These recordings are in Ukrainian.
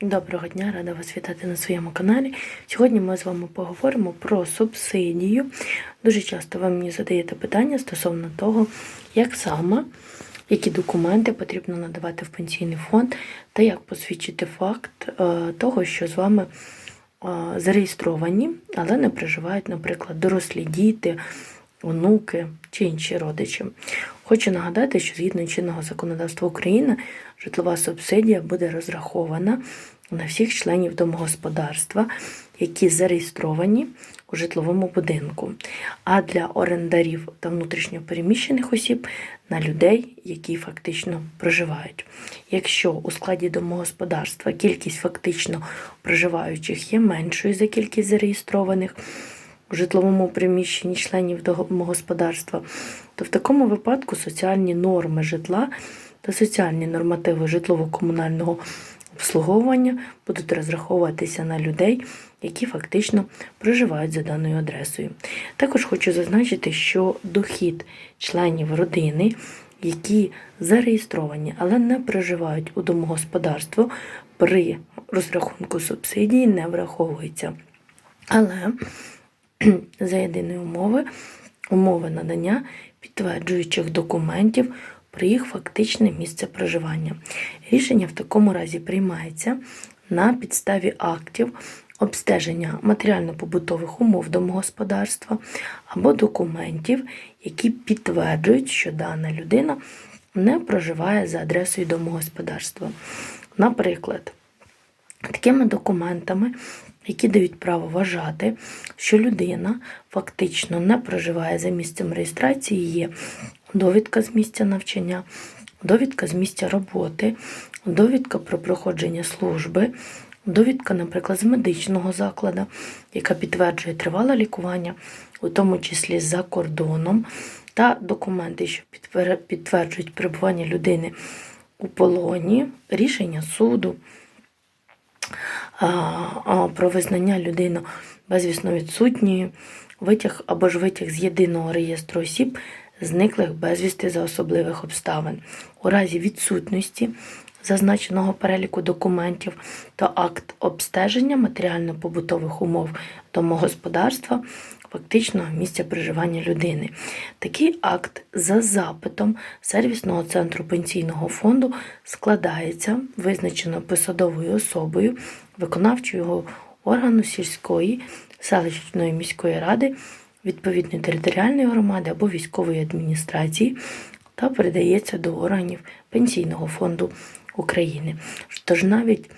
Доброго дня, рада вас вітати на своєму каналі. Сьогодні ми з вами поговоримо про субсидію. Дуже часто ви мені задаєте питання стосовно того, як саме, які документи потрібно надавати в пенсійний фонд, та як посвідчити факт е, того, що з вами е, зареєстровані, але не проживають, наприклад, дорослі діти, онуки чи інші родичі. Хочу нагадати, що згідно чинного законодавства України житлова субсидія буде розрахована на всіх членів домогосподарства, які зареєстровані у житловому будинку, а для орендарів та внутрішньопереміщених осіб на людей, які фактично проживають. Якщо у складі домогосподарства кількість фактично проживаючих є меншою за кількість зареєстрованих, у житловому приміщенні членів домогосподарства, то в такому випадку соціальні норми житла та соціальні нормативи житлово-комунального обслуговування будуть розраховуватися на людей, які фактично проживають за даною адресою. Також хочу зазначити, що дохід членів родини, які зареєстровані, але не проживають у домогосподарство, при розрахунку субсидії не враховується. Але за єдиної умови, умови надання підтверджуючих документів про їх фактичне місце проживання. Рішення в такому разі приймається на підставі актів обстеження матеріально-побутових умов домогосподарства або документів, які підтверджують, що дана людина не проживає за адресою домогосподарства. Наприклад, такими документами, які дають право вважати, що людина фактично не проживає за місцем реєстрації, є довідка з місця навчання, довідка з місця роботи, довідка про проходження служби, довідка, наприклад, з медичного закладу, яка підтверджує тривале лікування, у тому числі за кордоном, та документи, що підтверджують перебування людини у полоні, рішення суду про визнання людини безвісно відсутньою, витяг або ж витяг з єдиного реєстру осіб, зниклих безвісти за особливих обставин. У разі відсутності зазначеного переліку документів та акт обстеження матеріально-побутових умов домогосподарства фактичного місця проживання людини. Такий акт за запитом сервісного центру пенсійного фонду складається визначено посадовою особою виконавчого органу сільської, селищної міської ради, відповідної територіальної громади або військової адміністрації та передається до органів Пенсійного фонду України. Тож навіть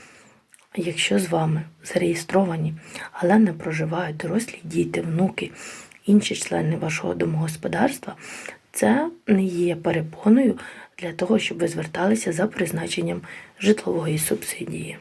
якщо з вами зареєстровані, але не проживають дорослі діти, внуки, інші члени вашого домогосподарства, це не є перепоною для того, щоб ви зверталися за призначенням житлової субсидії.